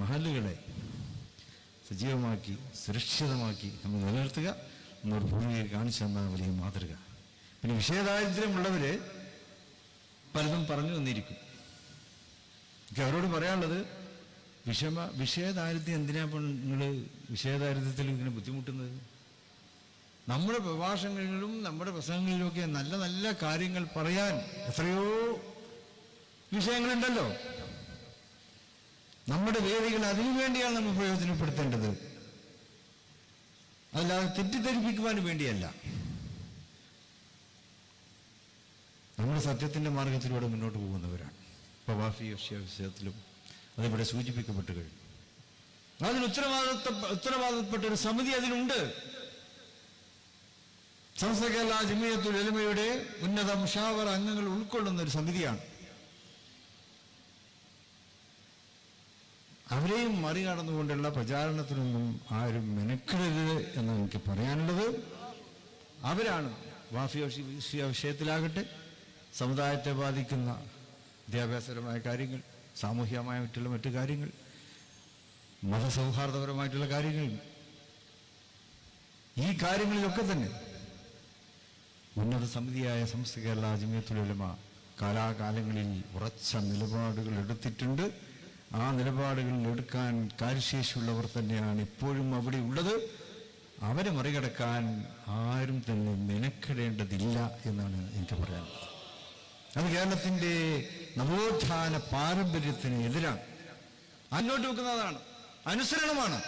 മഹലുകളെ സജീവമാക്കി സുരക്ഷിതമാക്കി നമ്മൾ നിലനിർത്തുക എന്നൊരു ഭൂമിയെ കാണിച്ചു തന്ന വലിയ മാതൃക. പിന്നെ വിഷയദാരിദ്ര്യമുള്ളവര് പലതും പറഞ്ഞു വന്നിരിക്കും. എനിക്ക് അവരോട് പറയാനുള്ളത് വിഷമ വിഷയദാരിദ്ര്യം എന്തിനാ നിങ്ങൾ വിഷയദാരിദ്ര്യത്തിൽ ഇങ്ങനെ ബുദ്ധിമുട്ടുന്നത്? നമ്മുടെ പ്രഭാഷണങ്ങളിലും നമ്മുടെ പ്രസംഗങ്ങളിലുമൊക്കെ നല്ല നല്ല കാര്യങ്ങൾ പറയാൻ എത്രയോ വിഷയങ്ങളുണ്ടല്ലോ. നമ്മുടെ വേദികൾ അതിനു വേണ്ടിയാണ് നമ്മൾ പ്രയോജനപ്പെടുത്തേണ്ടത്. അല്ലാതെ തെറ്റിദ്ധരിപ്പിക്കുവാൻ വേണ്ടിയല്ല. നമ്മൾ സത്യത്തിന്റെ മാർഗത്തിലൂടെ മുന്നോട്ട് പോകുന്നവരാണ്. പ്രവാഫി വിഷയത്തിലും അതിവിടെ സൂചിപ്പിക്കപ്പെട്ട് കഴിഞ്ഞു. അതിന് ഉത്തരവാദിത്വ ഉത്തരവാദിത്തപ്പെട്ട ഒരു സമിതി അതിനുണ്ട്. സംസ്ഥ കേരള ജമിയത്തുൽ ഉന്നത മുഷാവർ അംഗങ്ങൾ ഉൾക്കൊള്ളുന്ന ഒരു സമിതിയാണ്. അവരെയും മറികടന്നുകൊണ്ടുള്ള പ്രചാരണത്തിനൊന്നും ആരും മെനക്കെടരുത് എന്ന് എനിക്ക് പറയാനുള്ളത്. അവരാണ് വാഫിയ വിഷയ വിഷയത്തിലാകട്ടെ സമുദായത്തെ ബാധിക്കുന്ന വിദ്യാഭ്യാസപരമായ കാര്യങ്ങൾ സാമൂഹികമായ മറ്റുള്ള മറ്റു കാര്യങ്ങൾ മതസൗഹാർദ്ദപരമായിട്ടുള്ള കാര്യങ്ങൾ. ഈ കാര്യങ്ങളിലൊക്കെ തന്നെ ഉന്നത സമിതിയായ സംസ്ഥ കേരള ജമിയത്തുലമ കാലാകാലങ്ങളിൽ ഉറച്ച നിലപാടുകൾ എടുത്തിട്ടുണ്ട്. ആ നിലപാടുകളിൽ എടുക്കാൻ കാര്യശേഷിയുള്ളവർ തന്നെയാണ് ഇപ്പോഴും അവിടെ ഉള്ളത്. അവരെ മറികടക്കാൻ ആരും തന്നെ മെനക്കെടേണ്ടതില്ല എന്നാണ് എനിക്ക് പറയാനുള്ളത്. അത് കേരളത്തിന്റെ നവോത്ഥാന പാരമ്പര്യത്തിന് എതിരാണ്. അന്നോട്ട് വെക്കുന്നതാണ് അനുസരണമാണ്.